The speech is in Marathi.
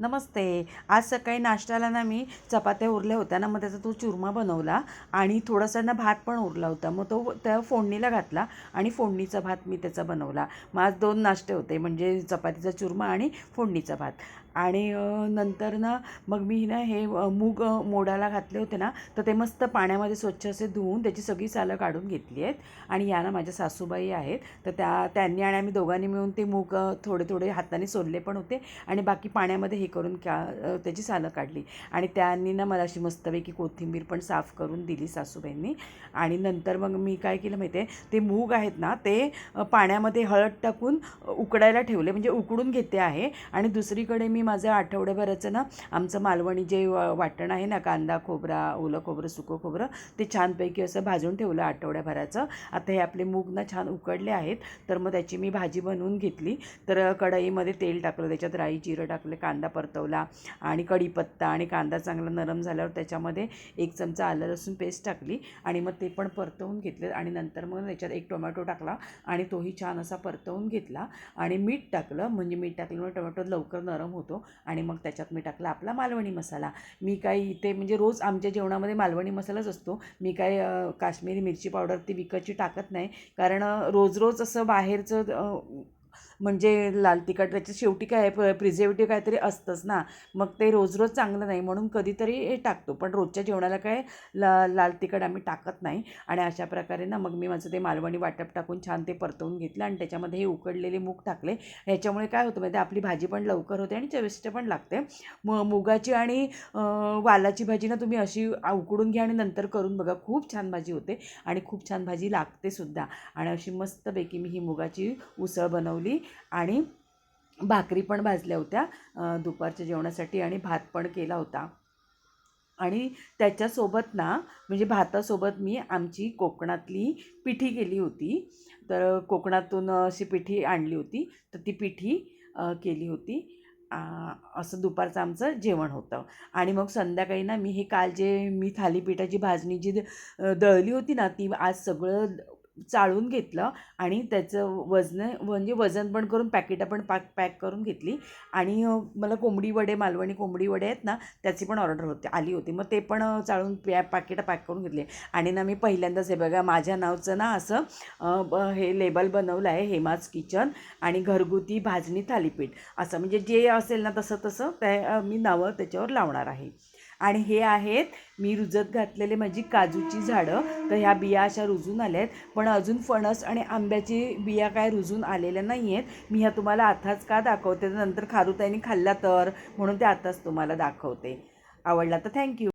नमस्ते. आज सकाळी नाश्त्याला ना मी चपात्या उरल्या होत्या ना मग त्याचा तो चुरमा बनवला आणि थोडासा ना भात पण उरला होता. मग तो त्या फोडणीला घातला आणि फोडणीचा भात मी त्याचा बनवला. मग आज दोन नाश्ते होते म्हणजे चपातीचा चुरमा आणि फोडणीचा भात. आणि नंतर ना मग मी ना हे मूग मोडाला घातले होते ना तर ते मस्त पाण्यामध्ये स्वच्छ असे धुवून त्याची सगळी सालं काढून घेतली आहेत. आणि या ना माझ्या सासूबाई आहेत. तर त्या त्यांनी आणि आम्ही दोघांनी मिळून ते मूग थोडे थोडे हाताने सोडले पण होते. आणि बाकी पाण्यामध्ये हे करून का त्याची सालं काढली. आणि त्यांनी ना मला अशी मस्तपैकी कोथिंबीर पण साफ करून दिली सासूबाईंनी. आणि नंतर मग मी काय केलं माहिती आहे ते मूग आहेत ना ते पाण्यामध्ये हळद टाकून उकडायला ठेवले. म्हणजे उकडून घेते आहे. आणि दुसरीकडे मी मी माझं आठवड्याभराचं ना आमचं मालवणी जे वा- वाटण आहे ना कांदा खोबरा ओलं खोबरं सुकं खोबरं ते छानपैकी असं भाजून ठेवलं आठवड्याभराचं. आता हे आपले मूग ना छान उकडले आहेत तर मग त्याची मी भाजी बनवून घेतली. तर कढईमध्ये तेल टाकलं त्याच्यात राई जिरं टाकलं कांदा परतवला आणि कढीपत्ता आणि कांदा चांगला नरम झाल्यावर त्याच्यामध्ये एक चमचा आलं लसूण पेस्ट टाकली आणि मग ते पण परतवून घेतले आणि नंतर मग त्याच्यात एक टोमॅटो टाकला आणि तोही छान असा परतवून घेतला आणि मीठ टाकलं. म्हणजे मीठ टाकल्यामुळे टोमॅटो लवकर नरम होतो आणि मग त्याच्यात मी टाकला आपला मालवणी मसाला. मी काही इथे म्हणजे रोज आमच्या जेवणामध्ये मालवणी मसालाच असतो. मी काय काश्मीरी मिरची पावडर ती विकतची टाकत नाही. कारण रोज रोज असं बाहेरचं म्हणजे लाल तिखट त्याच्यात शेवटी काय आहे प्रिझर्वेटिव्ह काहीतरी असतंच ना. मग ते रोज रोज चांगलं नाही म्हणून कधीतरी हे टाकतो. पण रोजच्या जेवणाला काय ला लाल तिखट आम्ही टाकत नाही. आणि अशा प्रकारे ना मग मी माझं ते मालवणी वाटप टाकून छान ते परतवून घेतलं आणि त्याच्यामध्ये हे उकडलेले मूग टाकले. ह्याच्यामुळे काय होतं माहिती आहे, आपली भाजी पण लवकर होते आणि चविष्ट पण लागते. म मुगाची आणि वालाची भाजी ना तुम्ही अशी उकडून घ्या आणि नंतर करून बघा. खूप छान भाजी होते आणि खूप छान भाजी लागते सुद्धा. आणि अशी मस्तपैकी मी ही मुगाची उसळ बनवली. आणि भाकरी पण भाजल्या होत्या दुपारच्या जेवणासाठी आणि भात पण केला होता. आणि त्याच्यासोबत ना म्हणजे भातासोबत मी आमची कोकणातली पिठी केली होती. तर कोकणातून अशी पिठी आणली होती तर ती पिठी केली होती. असं दुपारचं आमचं जेवण होतं. आणि मग संध्याकाळी ना मी हे काल जे मी थालीपीठाची भाजणी जी दळली होती ना ती आज सगळं चाळून घेतलं आणि त्याचं वजन म्हणजे वजन पण करून पॅकेटं पण पॅक पॅक करून घेतली. आणि मला कोंबडी वडे मालवणी कोंबडी वडे आहेत ना त्याची पण ऑर्डर होती आली होती. मग ते पण चाळून पॅ पॅकेटं पॅक करून घेतले. आणि ना मी पहिल्यांदाच हे बघा माझ्या नावचं ना असं ब- हे लेबल बनवलं आहे हेमाज किचन आणि घरगुती भाजणी थालीपीठ. असं म्हणजे जे असेल ना तसं तसं त्या मी नावं त्याच्यावर लावणार आहे. आणि हे आहेत मी रुजत घातलेले माझी काजूची झाडं. तर ह्या बिया अशा रुजून आल्या आहेत पण अजून फणस आणि आंब्याची बिया काय रुजून आलेल्या नाही आहेत मी ह्या तुम्हाला आताच का दाखवते? नंतर खारुताईने खाल्ला तर. म्हणून ते आताच तुम्हाला दाखवते. आवडला तर थँक्यू